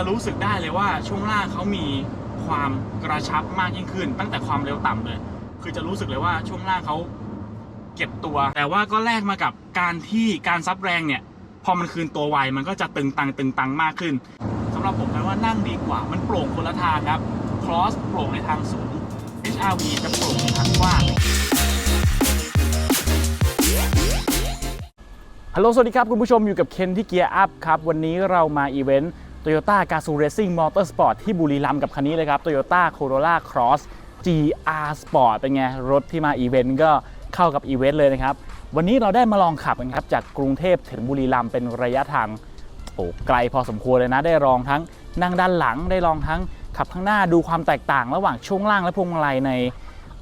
จะรู้สึกได้เลยว่าช่วงล่างเขามีความกระชับมากยิ่งขึ้น ตั้งแต่ความเร็วต่ำเลย คือจะรู้สึกเลยว่าช่วงล่างเขาเก็บตัว แต่ว่าก็แลกมากับการที่การซับแรงเนี่ย พอมันคืนตัวไวมันก็จะตึงตังตึงตังมากขึ้นสำหรับผมแปลว่านั่งดีกว่า มันโปร่งคนละทางครับ cross โปร่งในทางสูง HRV จะโปร่งในทางกว้างฮัลโหลสวัสดีครับ คุณผู้ชมอยู่กับเคนที่เกียร์อัพครับ วันนี้เรามาอีเวนต์ Toyota g a z o o Racing Motorsport ที่บุรีรัมย์กับคันนี้เลยครับ Toyota Corolla Cross GR Sport เป็นไง รถที่มาอีเวนต์ก็เข้ากับอีเวนต์เลยนะครับ วันนี้เราได้มาลองขับกันครับ จากกรุงเทพถึงบุรีรัมย์เป็นระยะทางโอ้ไกลพอสมควรเลยนะ ได้ลองทั้งนั่งด้านหลังได้ลองทั้งขับข้างหน้าดูความแตกต่างระหว่างช่วงล่างและพวงมาลัยใน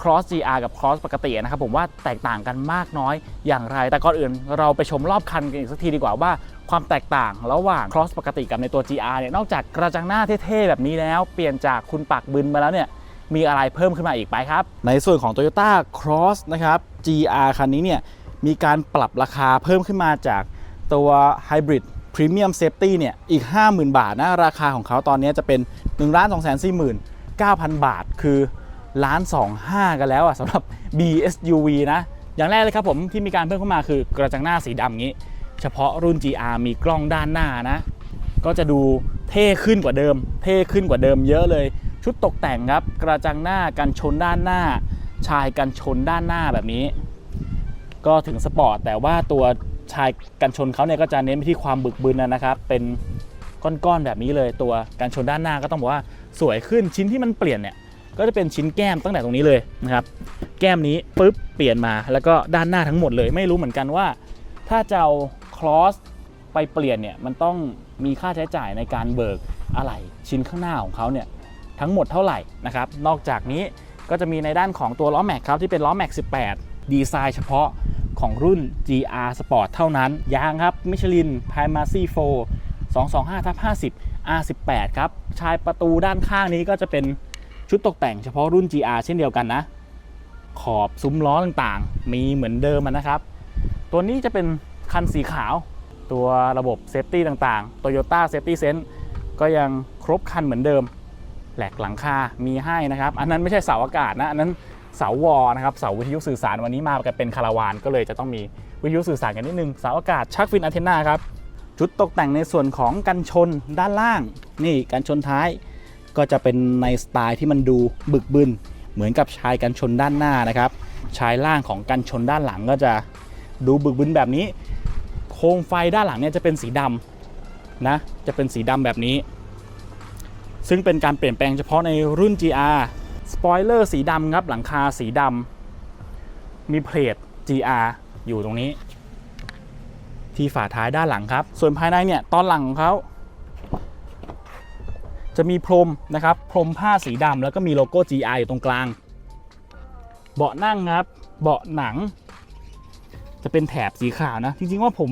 Cross GR กับ Cross ปกตินะครับผมว่าแตกต่างกันมากน้อยอย่างไร แต่ก่อนอื่นเราไปชมรอบคันกันอีกสักทีดีกว่าว่าความแตกต่างระหว่าง Cross ปกติกับในตัว GR เนี่ยนอกจากกระจังหน้าเท่ๆแบบนี้แล้ว เปลี่ยนจากคุณปักบึนมาแล้วเนี่ยมีอะไรเพิ่มขึ้นมาอีกไปครับ ในส่วนของ Toyota Cross นะครับ GR คันนี้เนี่ยมีการปรับราคาเพิ่มขึ้นมาจากตัว Hybrid Premium Safety เนี่ยอีก 50,000 บาทนะราคาของเขาตอนนี้จะเป็น 1 2 4 9 0 0 0 บาท คือ ล้าน25 กันแล้วอะสำหรับ BSUV นะ อย่างแรกเลยครับผมที่มีการเพิ่มเข้ามาคือกระจังหน้าสีดำงี้ เฉพาะรุ่น GR มีกล้องด้านหน้านะ ก็จะดูเท่ขึ้นกว่าเดิม เท่ขึ้นกว่าเดิมเยอะเลย ชุดตกแต่งครับ กระจังหน้ากันชนด้านหน้า ชายกันชนด้านหน้าแบบนี้ ก็ถึงสปอร์ตแต่ว่าตัวชายกันชนเขาเนี่ยก็จะเน้นไปที่ความบึกบึนนะนะครับ เป็นก้อนๆแบบนี้เลยตัวกันชนด้านหน้าก็ต้องบอกว่าสวยขึ้นชิ้นที่มันเปลี่ยนเนี่ย ก็จะเป็นชิ้นแก้มตั้งแต่ตรงนี้เลยนะครับ แก้มนี้ปุ๊บเปลี่ยนมาแล้วก็ด้านหน้าทั้งหมดเลย ไม่รู้เหมือนกันว่า ถ้าจะเอาคลอสไปเปลี่ยนเนี่ยมันต้องมีค่าใช้จ่ายในการเบิกอะไรชิ้นข้างหน้าของเขาเนี่ยทั้งหมดเท่าไหร่นะครับ นอกจากนี้ก็จะมีในด้านของตัวล้อแม็กครับที่เป็นล้อแม็ก 18 ดีไซน์เฉพาะของรุ่น GR Sport เท่านั้น ยางครับมิชลิน p r i m a c y 4 225ทับ50 R18 ครับ ชายประตูด้านข้างนี้ก็จะเป็น ชุดตกแต่งเฉพาะรุ่น GR เช่นเดียวกันนะ ขอบซุ้มล้อต่างๆ มีเหมือนเดิมนะครับ ตัวนี้จะเป็นคันสีขาว ตัวระบบเซฟตี้ต่างๆ Toyota Safety Sense ก็ยังครบคันเหมือนเดิม แหลกหลังคา มีให้นะครับ อันนั้นไม่ใช่เสาอากาศนะ อันนั้นเสาวอนะครับ เสาวิทยุสื่อสารวันนี้มากันเป็นคาราวาน ก็เลยจะต้องมีวิทยุสื่อสารกันนิดนึง เสาอากาศชักฟินอันเทนนาครับชุดตกแต่งในส่วนของกันชนด้านล่าง นี่กันชนท้าย ก็จะเป็นในสไตล์ที่มันดูบึกบึน เหมือนกับชายกันชนด้านหน้านะครับ ชายล่างของกันชนด้านหลังก็จะดูบึกบึนแบบนี้ โคมไฟด้านหลังเนี่ยจะเป็นสีดำนะ จะเป็นสีดำแบบนี้ ซึ่งเป็นการเปลี่ยนแปลงเฉพาะในรุ่น GR สปอยเลอร์สีดำครับ หลังคาสีดำมีเพลท GR อยู่ตรงนี้ ที่ฝาท้ายด้านหลังครับ ส่วนภายในเนี่ยตอนหลังของเขา จะมีพรมนะครับพรมผ้าสีดำแล้วก็มีโลโก้ GR อยู่ตรงกลาง เบาะนั่งครับ เบาะหนัง จะเป็นแถบสีขาวนะ จริงๆว่าผม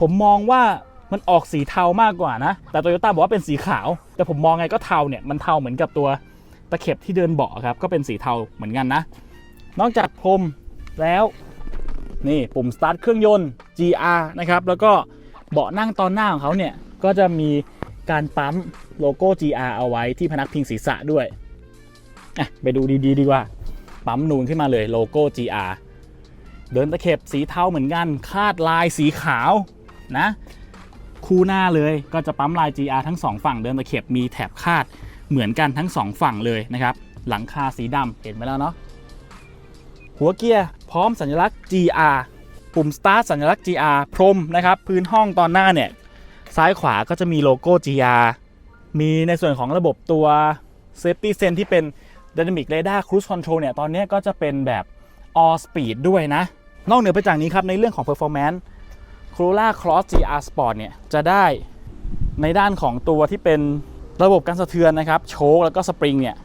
ผมมองว่ามันออกสีเทามากกว่านะ แต่โตโยต้าบอกว่าเป็นสีขาว แต่ผมมองไงก็เทาเนี่ยมันเทาเหมือนกับตัวตะเข็บที่เดินเบาะครับ ก็เป็นสีเทาเหมือนกันนะ นอกจากพรมแล้วนี่ปุ่มสตาร์ทเครื่องยนต์ GR นะครับ แล้วก็เบาะนั่งตอนหน้าของเขาเนี่ยก็จะมีการปั๊มโลโก้ GR เอาไว้ที่พนักพิงศีรษะด้วยอะไปดูดีๆดีกว่า ปั๊มนูนขึ้นมาเลยโลโก้ GR เดินตะเข็บสีเทาเหมือนกัน คาดลายสีขาวนะ คู่หน้าเลยก็จะปั๊มลาย GR ทั้งสองฝั่งเดินตะเข็บมีแถบคาดเหมือนกันทั้งสองฝั่งเลยนะครับ หลังคาสีดำเห็นไหมแล้วเนาะหัวเกียร์พร้อมสัญลักษณ์ GR ปุ่ม Start สัญลักษณ์ GR พรมนะครับ พื้นห้องตอนหน้าเนี่ย ซ้ายขวาก็จะมีโลโก้ GR มีในส่วนของระบบตัว Safety Sense ที่เป็น Dynamic Radar Cruise Control เนี่ย ตอนนี้ก็จะเป็นแบบ All Speed ด้วยนะ นอกเหนือไปจากนี้ครับ ในเรื่องของ Performance Corolla Cross GR Sport เนี่ย จะได้ในด้านของตัวที่เป็นระบบการสะเทือนนะครับ โชคแล้วก็สปริงเนี่ย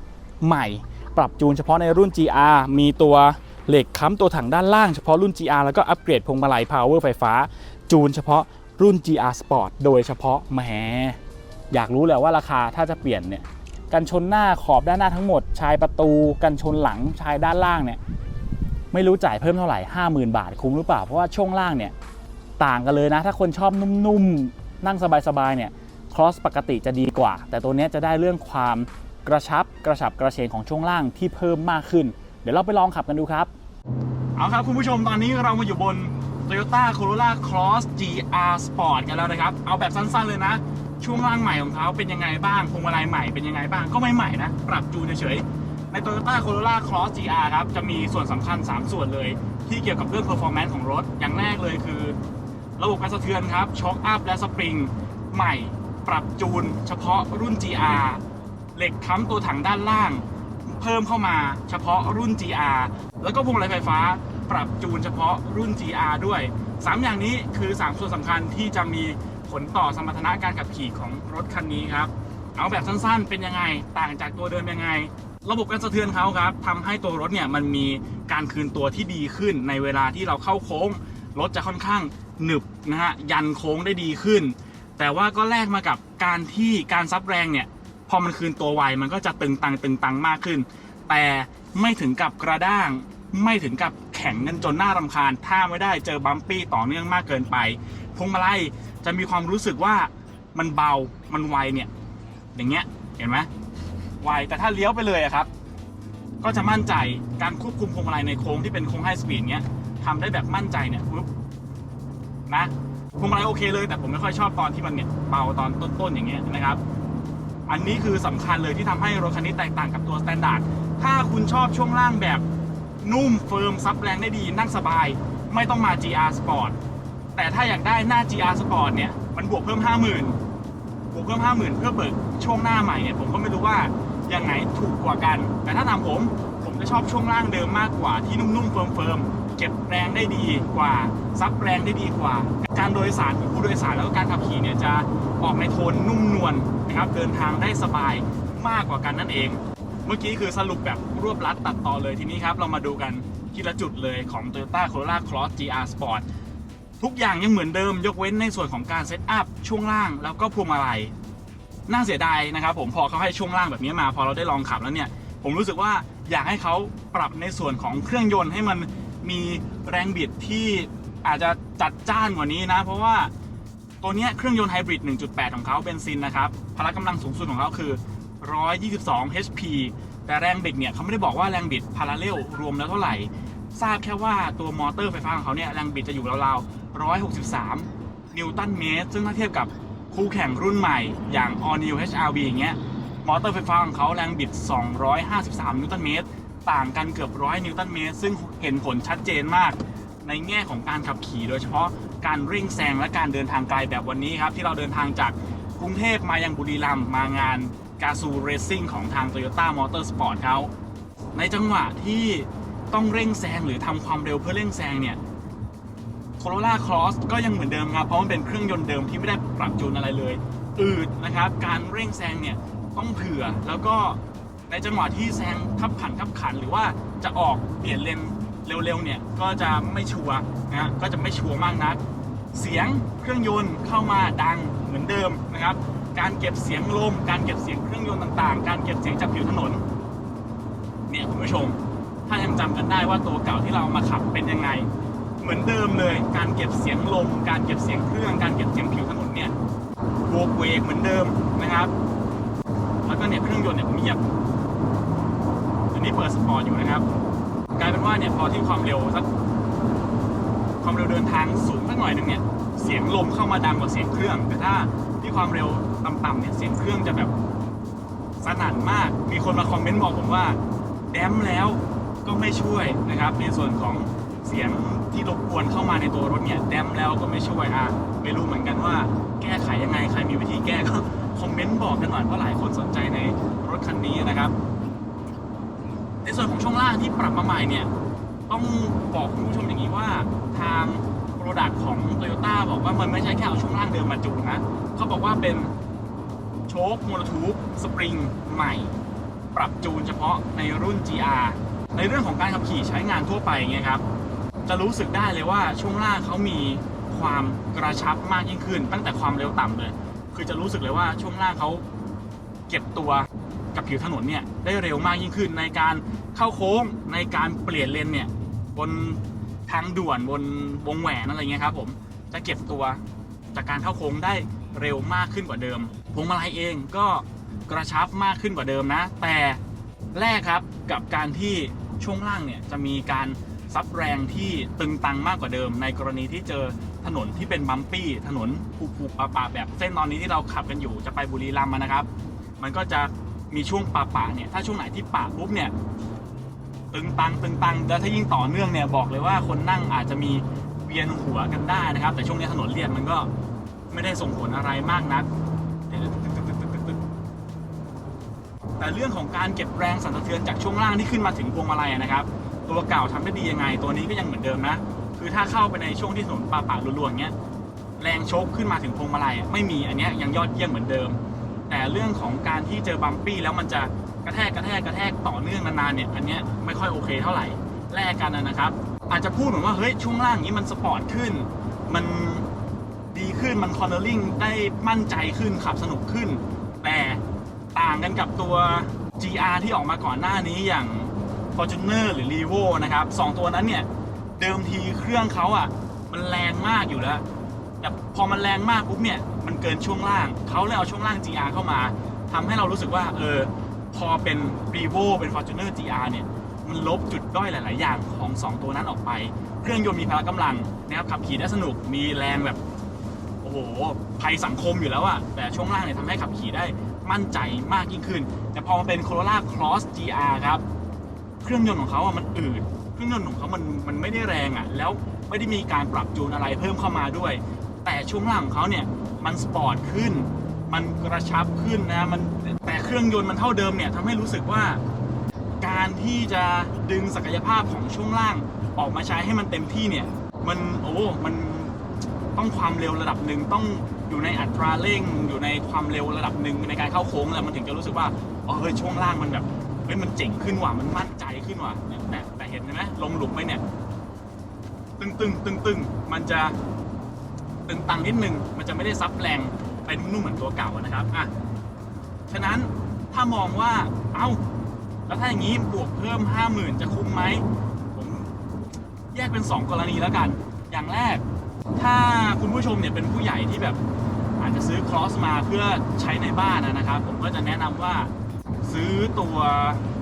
ใหม่ปรับจูนเฉพาะในรุ่น GR มีตัวเหล็กค้ำตัวถังด้านล่างเฉพาะรุ่น GR แล้วก็อัปเกรดพวงมาลัย power ไฟฟ้า จูนเฉพาะรุ่น GR Sport โดยเฉพาะแหม อยากรู้แหละว่าราคาถ้าจะเปลี่ยนเนี่ยกันชนหน้าขอบด้านหน้าทั้งหมด ชายประตูกันชนหลังชายด้านล่างเนี่ยไม่รู้จ่ายเพิ่มเท่าไหร่ 50,000 บาทคุ้มหรือเปล่า เพราะว่าช่วงล่างเนี่ยต่างกันเลยนะ ถ้าคนชอบนุ่มๆ นั่งสบายๆเนี่ย Cross ปกติจะดีกว่า แต่ตัวนี้จะได้เรื่องความกระชับกระฉับกระเฉงของช่วงล่างที่เพิ่มมากขึ้น เดี๋ยวเราไปลองขับกันดูครับ เอาครับคุณผู้ชมตอนนี้เรามาอยู่บน Toyota Corolla Cross GR Sport กันแล้วนะครับ เอาแบบสั้นๆเลยนะ ช่วงล่างใหม่ของเขาเป็นยังไงบ้างพวงมาลัยใหม่เป็นยังไงบ้างก็ไม่ใหม่นะ ปรับจูนเฉยๆใน Toyota Corolla Cross GR ครับ จะมีส่วนสำคัญ 3 ส่วนเลย ที่เกี่ยวกับเรื่อง performance ของรถ อย่างแรกเลยคือ ระบบการสะเทือนครับช็อคอัพและสปริงใหม่ปรับจูนเฉพาะรุ่น GR เหล็กค้ำตัวถังด้านล่าง เพิ่มเข้ามาเฉพาะรุ่น GR แล้วก็พวงมาลัยไฟฟ้าปรับจูนเฉพาะรุ่น GR ด้วย 3 อย่างนี้คือ 3 ส่วนสำคัญที่จะมี ผลต่อสมรรถนะการขับขี่ของรถคันนี้ครับ เอาแบบสั้นๆ เป็นยังไง ต่างจากตัวเดิมยังไง ระบบการสะเทือนเขาครับทำให้ตัวรถเนี่ยมันมีการคืนตัวที่ดีขึ้นในเวลาที่เราเข้าโค้ง รถจะค่อนข้างหนึบนะฮะยันโค้งได้ดีขึ้น แต่ว่าก็แลกมากับการที่การซับแรงเนี่ยพอมันคืนตัวไวมันก็จะตึงตังตึงตังมากขึ้น แต่ไม่ถึงกับกระด้างไม่ถึงกับ แข็งกันจนน่ารำคาญ ถ้าไม่ได้เจอบัมปี้ต่อเนื่องมากเกินไปพวงมาลัยจะมีความรู้สึกว่ามันเบามันไวเนี่ยอย่างเงี้ยเห็นไหมไวแต่ถ้าเลี้ยวไปเลยอะครับ ก็จะมั่นใจการควบคุมพวงมาลัยในโค้งที่เป็นโค้งไฮสปีดเนี้ยทำได้แบบมั่นใจเนี่ยปุ๊บนะพวงมาลัยโอเคเลย แต่ผมไม่ค่อยชอบตอนที่มันเนี่ยเบาตอนต้นๆอย่างเงี้ยนะครับ อันนี้คือสำคัญเลยที่ทำให้รถคันนี้แตกต่างกับตัวสแตนดาร์ดถ้าคุณชอบช่วงล่างแบบ นุ่มเฟิร์มซับแรงได้ดีนั่งสบาย ไม่ต้องมา GR Sport แต่ถ้าอยากได้หน้า GR Sport เนี่ยมันบวกเพิ่ม 50,000 บวกเพิ่ม 50,000 เพื่อเบิกช่วงหน้าใหม่เนี่ยผมก็ไม่รู้ว่ายังไงถูกกว่ากัน แต่ถ้าถามผมผมจะชอบช่วงล่างเดิมมากกว่าที่นุ่มๆเฟิร์มๆเก็บแรงได้ดีกว่าซับแรงได้ดีกว่า การโดยสารของผู้โดยสารแล้วก็การขับขี่เนี่ยจะออกในโทนนุ่มนวลนะครับเดินทางได้สบายมากกว่ากันนั่นเอง เมื่อกี้คือสรุปแบบรวบลัดตัดต่อเลยทีนี้ครับ เรามาดูกันทีละจุดเลยของ Toyota Corolla Cross GR Sport ทุกอย่างยังเหมือนเดิมยกเว้นในส่วนของการเซตอัพช่วงล่างแล้วก็พวงมาลัยน่าเสียดายนะครับผมพอเขาให้ช่วงล่างแบบนี้มา พอเราได้ลองขับแล้วเนี่ย ผมรู้สึกว่าอยากให้เขาปรับในส่วนของเครื่องยนต์ให้มันมีแรงบิดที่อาจจะจัดจ้านกว่านี้นะ เพราะว่าตัวเนี้ยเครื่องยนต์ไฮบริด 1.8 ของเขาเบนซินนะครับ พละกำลังสูงสุดของเขาคือ 122 HP แต่แรงบิดเนี่ยเขาไม่ได้บอกว่าแรงบิดพาราเรลรวมแล้วเท่าไหร่ ทราบแค่ว่าตัวมอเตอร์ไฟฟ้าของเขาเนี่ยแรงบิดจะอยู่ราวๆ 163 นิวตันเมตร ซึ่งถ้าเทียบกับคู่แข่งรุ่นใหม่อย่าง All New HRV อย่างเงี้ยมอเตอร์ไฟฟ้าของเขาแรงบิด 253 นิวตันเมตร ต่างกันเกือบ100นิวตันเมตร ซึ่งเห็นผลชัดเจนมาก ในแง่ของการขับขี่โดยเฉพาะการเร่งแซงและการเดินทางไกลแบบวันนี้ครับ ที่เราเดินทางจากกรุงเทพมายังบุรีรัมย์มางาน กาซูเรซิ่งของทาง Toyota Motorsport เขาในจังหวะที่ต้องเร่งแซงหรือทำความเร็วเพื่อเร่งแซงเนี่ย Corolla Cross ก็ยังเหมือนเดิมครับ เพราะมันเป็นเครื่องยนต์เดิมที่ไม่ได้ปรับจูนอะไรเลย อืดนะครับ การเร่งแซงเนี่ยต้องเผื่อแล้วก็ในจังหวะที่แซงขับขันขับขันหรือว่าจะออกเปลี่ยนเลนเร็วๆเนี่ยก็จะไม่ชัวนะก็จะไม่ชัวมากนัก เสียงเครื่องยนต์เข้ามาดังเหมือนเดิมนะครับ การเก็บเสียงลม การเก็บเสียงเครื่องยนต์ต่างๆ การเก็บเสียงจากผิวถนน เนี่ยคุณผู้ชม ถ้ายังจำกันได้ว่าตัวเก่าที่เราเอามาขับเป็นยังไง เหมือนเดิมเลย การเก็บเสียงลม การเก็บเสียงเครื่อง การเก็บเสียงผิวถนนเนี่ยโวกเวกเหมือนเดิมนะครับ แล้วก็เนี่ยเครื่องยนต์เนี่ยผมเหยียบอันนี้เปิดสปอร์ตอยู่นะครับ กลายเป็นว่าเนี่ยพอที่ความเร็วสักความเร็วเดินทางสูงสักหน่อยหนึ่งเนี่ยเสียงลมเข้ามาดังกว่าเสียงเครื่อง แต่ถ้าที่ความเร็ว ต่ำๆเนี่ยเสียงเครื่องจะแบบสนั่นมาก มีคนมาคอมเมนต์บอกผมว่าแดมแล้วก็ไม่ช่วยนะครับ ในส่วนของเสียงที่รบกวนเข้ามาในตัวรถเนี่ยแดมแล้วก็ไม่ช่วยอะไม่รู้เหมือนกันว่าแก้ไขยังไงใครมีวิธีแก้ก็คอมเมนต์บอกกันหน่อยเพราะหลายคนสนใจในรถคันนี้นะครับ ในส่วนของช่วงล่างที่ปรับมาใหม่เนี่ยต้องบอกคุณผู้ชมอย่างนี้ว่าทางโปรดักต์ของ Toyota บอกว่ามันไม่ใช่แค่เอาช่วงล่างเดิมมาจูนนะเขาบอกว่าเป็น โชคโมโนทูบสปริงใหม่ ปรับจูนเฉพาะในรุ่น GR ในเรื่องของการขับขี่ใช้งานทั่วไปเงี้ยครับ จะรู้สึกได้เลยว่าช่วงล่างเขามีความกระชับมากยิ่งขึ้น ตั้งแต่ความเร็วต่ำเลย คือจะรู้สึกเลยว่าช่วงล่างเขาเก็บตัวกับผิวถนนเนี่ยได้เร็วมากยิ่งขึ้นในการเข้าโค้งในการเปลี่ยนเลนเนี่ยบนทางด่วนบนวงแหวนอะไรเงี้ยครับผมจะเก็บตัว จากการเข้าโค้งได้เร็วมากขึ้นกว่าเดิม พวงมาลัยเองก็กระชับมากขึ้นกว่าเดิมนะ แต่แรกครับกับการที่ช่วงล่างเนี่ยจะมีการซับแรงที่ตึงตังมากกว่าเดิม ในกรณีที่เจอถนนที่เป็นบัมปี้ถนนผูกๆปะๆแบบเส้นตอนนี้ที่เราขับกันอยู่จะไปบุรีรัมย์นะครับ มันก็จะมีช่วงปะปะเนี่ยถ้าช่วงไหนที่ปะปุ๊บเนี่ยตึงตังตึงตังแล้วถ้ายิ่งต่อเนื่องเนี่ยบอกเลยว่าคนนั่งอาจจะมีเวียนหัวกันได้นะครับ แต่ช่วงนี้ถนนเลียนมันก็ ไม่ได้ส่งผลอะไรมากนักแต่เรื่องของการเก็บแรงสั่นสะเทือนจากช่วงล่างที่ขึ้นมาถึงพวงมาลัยนะครับ ตัวเก่าทำได้ดียังไง ตัวนี้ก็ยังเหมือนเดิมนะ คือถ้าเข้าไปในช่วงที่ถนนป่าป่าๆรัวๆอย่างเงี้ยแรงชกขึ้นมาถึงพวงมาลัยไม่มีอันนี้ยังยอดเยี่ยมเหมือนเดิม แต่เรื่องของการที่เจอบัมปี้แล้วมันจะกระแทกกระแทกกระแทกต่อเนื่องนานๆเนี่ยอันนี้ไม่ค่อยโอเคเท่าไหร่แลกกันนะครับ อาจจะพูดเหมือนว่าเฮ้ยช่วงล่างนี้มันสปอร์ตขึ้น มัน ดีขึ้นมันคอนเนอร์ลิงได้มั่นใจขึ้นขับสนุกขึ้น แต่ต่างกันกับตัว GR ที่ออกมาก่อนหน้านี้อย่าง Fortuner หรือ r e v o นะครับสองตัวนั้นเนี่ย เดิมทีเครื่องเขาอะ มันแรงมากอยู่แล้ว แต่พอมันแรงมากปุ๊บเนี่ย มันเกินช่วงล่าง เขาเลยเอาช่วงล่าง GR เข้ามาทำให้เรารู้สึกว่า เออ พอเป็น r e v o เป็น Fortuner GR เนี่ย มันลบจุดด้อยหลาย ๆ อย่างของ 2 ตัวนั้นออกไป เครื่องยนต์มีพละกำลังนะครับขับขี่ได้สนุกมีแรงแบบ อ้โหภัยสังคมอยู่แล้วอะแต่ช่วงล่างเนี่ยทำให้ขับขี่ได้มั่นใจมากยิ่งขึ้น แต่พอมาเป็น Corolla Cross GR ครับเครื่องยนต์ของเขาอะมันอืดเครื่องยนต์ของเขามันมันไม่ได้แรงอะแล้วไม่ได้มีการปรับจูนอะไรเพิ่มเข้ามาด้วย แต่ช่วงล่างของเขาเนี่ยมันสปอร์ตขึ้น มันกระชับขึ้นนะมันแต่เครื่องยนต์มันเท่าเดิมเนี่ยทำให้รู้สึกว่าการที่จะดึงศักยภาพของช่วงล่างออกมาใช้ให้มันเต็มที่เนี่ย มันโอ้ มัน ต้องความเร็วระดับหนึ่งต้องอยู่ในอัตราเร่ง อยู่ในความเร็วระดับหนึ่งในการเข้าโค้งแล้วมันถึงจะรู้สึกว่าอ๋อเฮ้ยช่วงล่างมันแบบเฮ้ยมันเจ๋งขึ้นว่ะมันมั่นใจขึ้นว่ะเนี่ยแต่แต่เห็นไหมลงหลุมไปเนี่ย ตึงตึงตึงตึงมันจะตึงตังนิดนึงมันจะไม่ได้ซับแรงไปนุ่มๆเหมือนตัวเก่านะครับอะฉะนั้นถ้ามองว่าเอ้าแล้วถ้าอย่างนี้บวกเพิ่ม 50,000 จะคุ้มไหมผมแยกเป็น 2 กรณีแล้วกัน อย่างแรก ถ้าคุณผู้ชมเนี่ยเป็นผู้ใหญ่ที่แบบอาจจะซื้อครอสมาเพื่อใช้ในบ้านนะครับ ผมก็จะแนะนำว่าซื้อตัว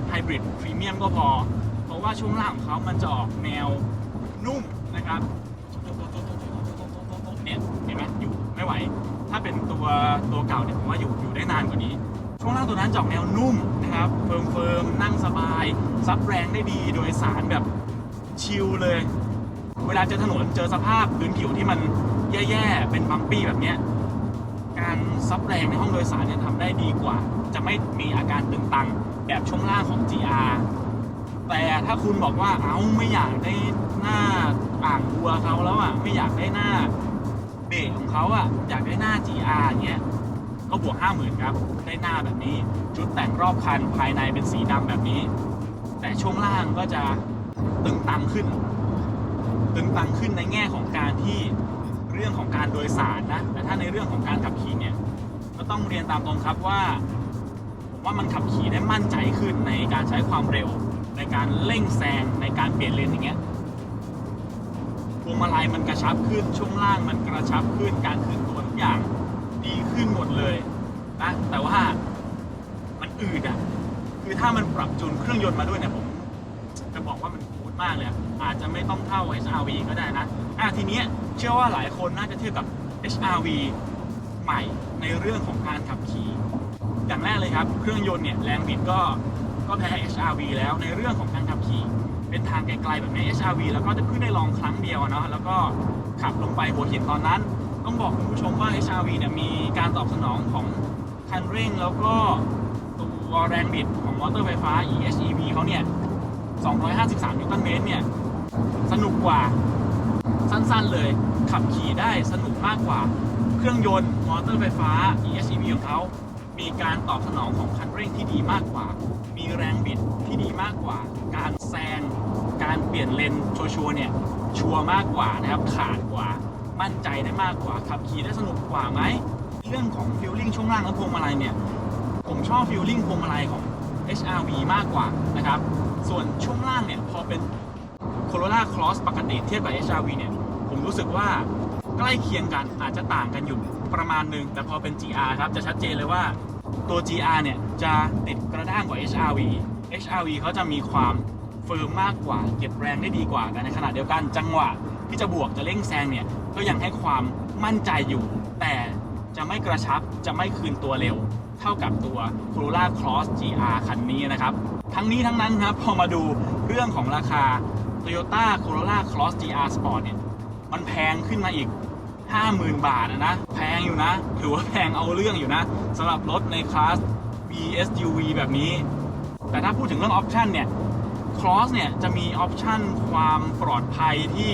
ไฮบริดพรีเมียมก็พอ เพราะว่าช่วงล่างของเขามันจะออกแนวนุ่มนะครับเนี่ยเห็นไหมอยู่ไม่ไหว ถ้าเป็นตัวตัวเก่าเนี่ยผมว่าอยู่อยู่ได้นานกว่านี้ ช่วงล่างตัวนั้นจะออกแนวนุ่มนะครับเฟิร์มเฟิร์มนั่งสบาย ซับแรงได้ดีโดยสารแบบชิลเลย เวลาเจอถนนเจอสภาพพื้นผิวที่มันแย่ๆ เป็นบัมปี้แบบเนี้ย การซับแรงในห้องโดยสารเนี่ยทำได้ดีกว่า จะไม่มีอาการตึงตังแบบช่วงล่างของ GR แต่ถ้าคุณบอกว่าเอ้าไม่อยากได้หน้าอ่างบัวเขาแล้วอะไม่อยากได้หน้าเบรกของเขาอะอยากได้หน้า GR อย่างเงี้ยก็บวก 50,000ครับได้หน้าแบบนี้ชุดแต่งรอบคันภายในเป็นสีดำแบบนี้ แต่ช่วงล่างก็จะตึงตังขึ้น ตึงตังขึ้นในแง่ของการที่เรื่องของการโดยสารนะ แต่ถ้าในเรื่องของการขับขี่เนี่ยก็ต้องเรียนตามตรงครับว่าผมว่ามันขับขี่ได้มั่นใจขึ้นในการใช้ความเร็ว ในการเร่งแซงในการเปลี่ยนเลนอย่างเงี้ยพวงมาลัยมันกระชับขึ้นช่วงล่างมันกระชับขึ้นการขึ้นตัวทุกอย่างดีขึ้นหมดเลยนะแต่ว่ามันอืดอะคือถ้ามันปรับจูนเครื่องยนต์มาด้วยเนี่ยผม มากเลยอะอาจจะไม่ต้องเท่า HRV ก็ได้นะอะทีเนี้ยเชื่อว่าหลายคนน่าจะเทียบกับ HRV ใหม่ในเรื่องของการขับขี่ อย่างแรกเลยครับ เครื่องยนต์เนี่ยแรงบิดก็ก็แพ้ HRV แล้วในเรื่องของการขับขี่ เป็นทางไกลๆแบบนี้ HRV แล้วก็จะเพิ่งได้ลองครั้งเดียวเนาะแล้วก็ขับลงไปหัวหินตอนนั้น ต้องบอกคุณผู้ชมว่า HRV เนี่ยมีการตอบสนองของคันเร่งแล้วก็ตัวแรงบิดของมอเตอร์ไฟฟ้า EHEV เขาเนี่ย 253 นิวตันเมตรเนี่ย สนุกกว่าสั้นๆเลย ขับขี่ได้สนุกมากกว่า เครื่องยนต์ มอเตอร์ไฟฟ้า EHEV ของเขา มีการตอบสนองของคันเร่งที่ดีมากกว่า มีแรงบิดที่ดีมากกว่า การแซง การเปลี่ยนเลนชัวร์เนี่ย ชัวร์มากกว่านะครับ ขาดกว่า มั่นใจได้มากกว่า ขับขี่ได้สนุกกว่าไหม เรื่องของฟิลลิ่งช่วงล่างและพวงมาลัยเนี่ย ผมชอบฟิลลิ่งพวงมาลัยของ HRV มากกว่านะครับ ส่วนช่วงล่างเนี่ยพอเป็น Corolla Cross ปกติเทียบกับ HRV เนี่ย ผมรู้สึกว่าใกล้เคียงกันอาจจะต่างกันอยู่ประมาณหนึ่งแต่พอเป็น GR ครับ จะชัดเจนเลยว่าตัว GR เนี่ย จะติดกระด้างกว่า HRV HRV เขาจะมีความเฟิร์มมากกว่า เก็บแรงได้ดีกว่าแต่ในขณะเดียวกันจังหวะที่จะบวกจะเร่งแซงเนี่ย ก็ยังให้ความมั่นใจอยู่ แต่จะไม่กระชับจะไม่คืนตัวเร็ว เท่ากับตัว Corolla Cross GR คันนี้นะครับ ทั้งนี้ทั้งนั้นครับพอมาดูเรื่องของราคา Toyota Corolla Cross GR Sport เนี่ยมันแพงขึ้นมาอีก 50,000 บาทนะนะ แพงอยู่นะ ถือว่าแพงเอาเรื่องอยู่นะสำหรับรถในคลาส BSUV แบบนี้ แต่ถ้าพูดถึงเรื่องออปชันเนี่ย Cross เนี่ยจะมีออปชันความปลอดภัยที่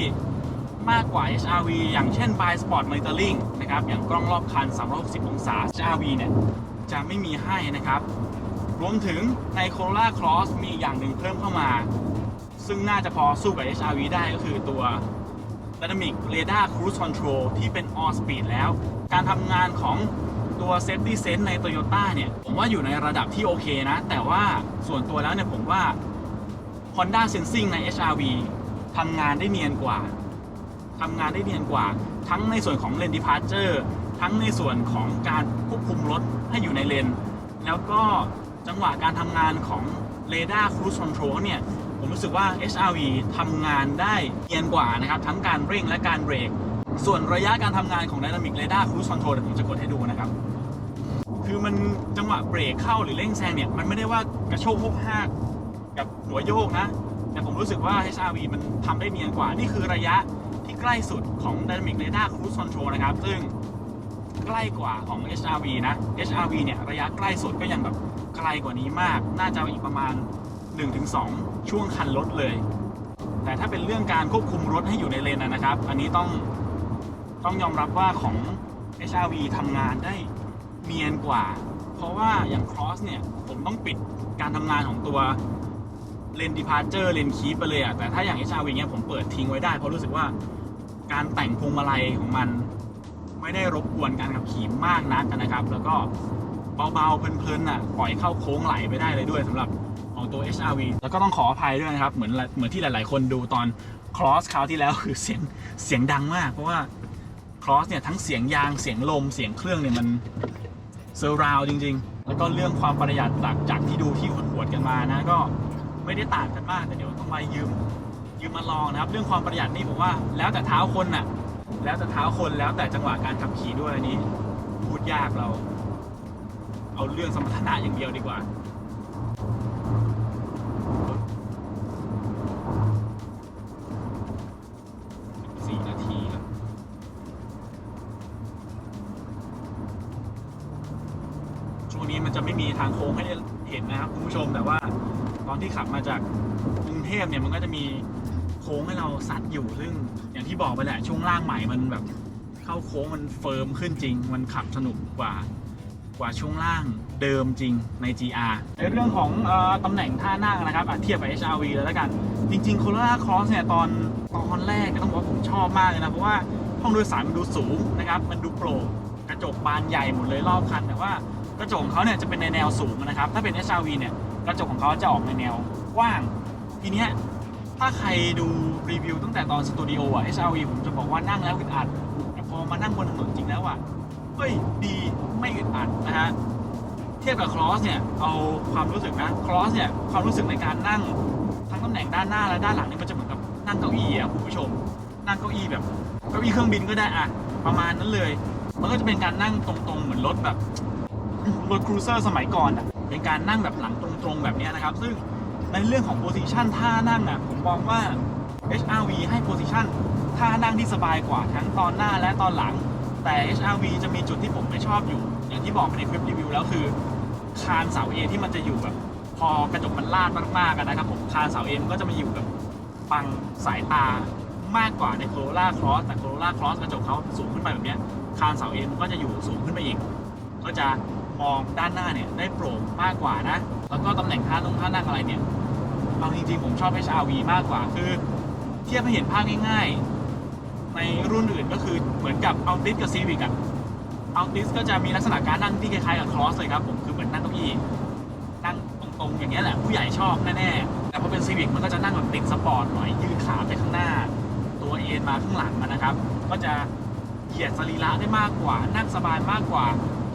มากกว่า HRV อย่างเช่น By Spot Monitoring นะครับ อย่างกล้องรอบคัน 360 องศา HRV เนี่ย จะไม่มีให้นะครับ รวมถึงใน Corolla Cross มีอย่างหนึ่งเพิ่มเข้ามา ซึ่งน่าจะพอสู้กับ HRV ได้ก็คือตัว Dynamic Radar Cruise Control ที่เป็น All Speed แล้ว การทำงานของตัว Safety Sense ใน Toyota เนี่ย ผมว่าอยู่ในระดับที่โอเคนะ แต่ว่าส่วนตัวแล้วเนี่ยผมว่า Honda Sensing ใน HRV ทำงานได้เนียนกว่าทำงานได้เนียนกว่า ทั้งในส่วนของ Lane Departure ทั้งในส่วนของการควบคุมรถให้อยู่ในเลน แล้วก็ จังหวะการทำงานของ Radar Cruise Control เนี่ย ผมรู้สึกว่า HRV ทำงานได้เนียนกว่านะครับ ทั้งการเร่งและการเบรก ส่วนระยะการทำงานของ Dynamic Radar Cruise Control เดี๋ยวผมจะกดให้ดูนะครับ คือมันจังหวะเบรกเข้าหรือเร่งแซงเนี่ย มันไม่ได้ว่ากระโชกโฮกฮากกับหัวโยกนะ แต่ผมรู้สึกว่า HRV มันทำได้เนียนกว่า นี่คือระยะที่ใกล้สุดของ Dynamic Radar Cruise Control นะครับ ซึ่งใกล้กว่าของ HRV นะ HRV เนี่ยระยะใกล้สุดก็ยังแบบ ไกลกว่านี้มาก น่าจะอีกประมาณ 1-2 ช่วงคันรถเลย แต่ถ้าเป็นเรื่องการควบคุมรถให้อยู่ในเลนนะครับ อันนี้ต้องต้องยอมรับว่าของ HRV ทำงานได้เนียนกว่า เพราะว่าอย่าง Cross เนี่ย ผมต้องปิดการทำงานของตัวเลน Departure เลน Keep ไปเลยอะแต่ถ้าอย่าง HRV เนี่ยผมเปิดทิ้งไว้ได้ เพราะรู้สึกว่าการแต่งพวงมาลัยของมันไม่ได้รบกวนการขับขี่มากนักนะครับ แล้วก็ เบาๆเพลินๆน่ะปล่อยเข้าโค้งไหลไปได้เลยด้วยสำหรับของตัว HRV แล้วก็ต้องขออภัยด้วยนะครับ เหมือนเหมือนที่หลายๆ คนดูตอน Cross คราวที่แล้วคือเสียงเสียงดังมาก เพราะว่า Cross เนี่ยทั้งเสียงยางเสียงลมเสียงเครื่องเนี่ยมันเซอร์ราวจริง ๆ แล้วก็เรื่องความประหยัดจากจากที่ดูที่หวดๆกันมานะก็ไม่ได้ต่างกันมากแต่เดี๋ยวต้องมายืมยืมมาลองนะครับ เรื่องความประหยัดนี่ผมว่า แล้วแต่เท้าคนน่ะแล้วแต่เท้าคนแล้วแต่จังหวะการขับขี่ด้วยอันนี้ พูดยากเรา เอาเรื่องสมรรถนะอย่างเดียวดีกว่า สี่นาทีแล้วช่วงนี้มันจะไม่มีทางโค้งให้เห็นนะครับคุณผู้ชมแต่ว่า ตอนที่ขับมาจากกรุงเทพเนี่ยมันก็จะมีโค้งให้เราซัดอยู่ซึ่งอย่างที่บอกไปแหละช่วงล่างใหม่มันแบบเข้าโค้งมันเฟิร์มขึ้นจริง มันขับสนุกกว่า กว่าช่วงล่างเดิมจริงใน GR ในเรื่องของอตำแหน่งท่านั่งนะครับอะเทียบกับ HRV แล้วแล้วกัน จริงๆ Corolla Cross เนี่ยตอนตอนแรกต้องบอกว่าผมชอบมากเลยนะ เพราะว่าห้องโดยสารมันดูสูงนะครับ มันดูโปร่งกระจกบานใหญ่หมดเลยรอบคัน แต่ว่ากระจกของเขาเนี่ยจะเป็นในแนวสูงนะครับ ถ้าเป็น HRV เนี่ยกระจกของเขาจะออกในแนวกว้าง ทีเนี้ยถ้าใครดูรีวิวตั้งแต่ตอนสตูดิโออะ HRV ผมจะบอกว่านั่งแล้วอึดอัดแต่พอมานั่งบนถนนจริงแล้วอะ เฮ้ยดีไม่อึดอัดนะฮะเทียบกับ Cross เนี่ยเอาความรู้สึกนะ Cross เนี่ยความรู้สึกในการนั่งทั้งตำแหน่งด้านหน้าและด้านหลังนี่มันจะเหมือนกับนั่งเก้าอี้อะคุณผู้ชม นั่งเก้าอี้แบบเก้าอี้เครื่องบินก็ได้อะประมาณนั้นเลย มันก็จะเป็นการนั่งตรงๆเหมือนรถแบบรถครูเซอร์สมัยก่อนอะเป็นการนั่งแบบหลังตรงๆแบบนี้นะครับ ซึ่งในเรื่องของโพสิชันท่านั่งอะผมมองว่า HRV ให้โพสิชันท่านั่งที่สบายกว่าทั้งตอนหน้าและตอนหลัง แต่ HRV จะมีจุดที่ผมไม่ชอบอยู่ อย่างที่บอกไปในคลิปรีวิวแล้วคือ คานเสาเอที่มันจะอยู่แบบพอกระจกมันลาดมากๆกันนะครับผมคานเสาเอมันก็จะมาอยู่แบบบังสายตามากกว่าใน Corolla Cross แต่ Corolla Cross กระจกเขาสูงขึ้นไปแบบเนี้ยคานเสาเอมันก็จะอยู่สูงขึ้นไปอีก ก็จะมองด้านหน้าเนี่ยได้โปร่งมากกว่านะ แล้วก็ตำแหน่งท่านุ่งท่านั่งอะไรเนี่ยเอาจริงๆผมชอบ HRV มากกว่าคือ เทียบให้เห็นภาพง่ายๆ ในรุ่นอื่นก็คือเหมือนกับ Altis กับ Civic อะ Altis ก็จะมีลักษณะการนั่งที่คล้ายๆกับ Cross เลยครับผมคือเหมือนนั่งเก้าอี้นั่งตรงๆอย่างเงี้ยแหละผู้ใหญ่ชอบแน่ๆแต่พอเป็น Civic มันก็จะนั่งแบบติดสปอร์ตหน่อยยืดขาไปข้างหน้า ตัวเอ็นมาข้างหลังอะนะครับ ก็จะเหยียดสรีระได้มากกว่า นั่งสบายมากกว่า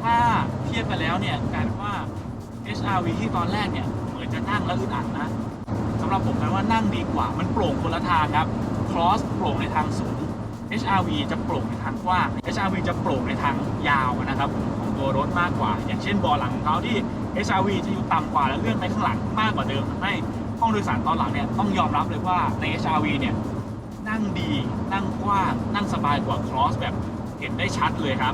ถ้าเทียบกันแล้วเนี่ยกลายเป็นว่า HRV ที่ตอนแรกเนี่ยเหมือนจะนั่งแล้วอึดอัดนะสำหรับผมแปลว่านั่งดีกว่ามันโปร่งคนละทางครับ Cross โปร่งในทางสูง HRV จะโปร่งในทางกว้าง HRV จะโปร่งในทางยาวนะครับของตัวรถมากกว่า อย่างเช่นบาะหลังของเขาที่ HRV จะอยู่ต่ำกว่าและเลื่อนไปข้างหลังมากกว่าเดิมทำให้ห้องโดยสารตอนหลังเนี่ยต้องยอมรับเลยว่าใน HRV เนี่ยนั่งดีนั่งกว้างนั่งสบายกว่า Cross แบบเห็นได้ชัดเลยครับ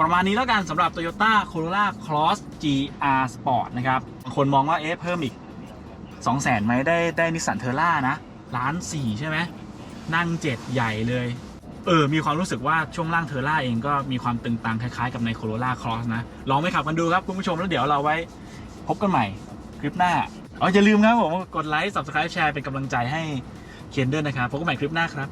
ประมาณนี้แล้วกันสำหรับ Toyota Corolla Cross GR Sport นะครับบางคนมองว่าเอ๊ะเพิ่มอีก 2 0 0แสนไหมได้ได้นิสสันเทอร่านะล้านสี่ใช่ไหมนั่งเจ็ดใหญ่เลย เออ มีความรู้สึกว่าช่วงล่างเทอร่าเองก็มีความตึงตังคล้ายๆกับในโคโรล่าครอสนะ ลองไปขับกันดูครับคุณผู้ชมแล้วเดี๋ยวเราไว้พบกันใหม่คลิปหน้าอ๋ออย่าลืมครับผมกดไลค์ Subscribe แชร์เป็นกำลังใจให้เคนเดอร์นะครับพบกันใหม่คลิปหน้าครับ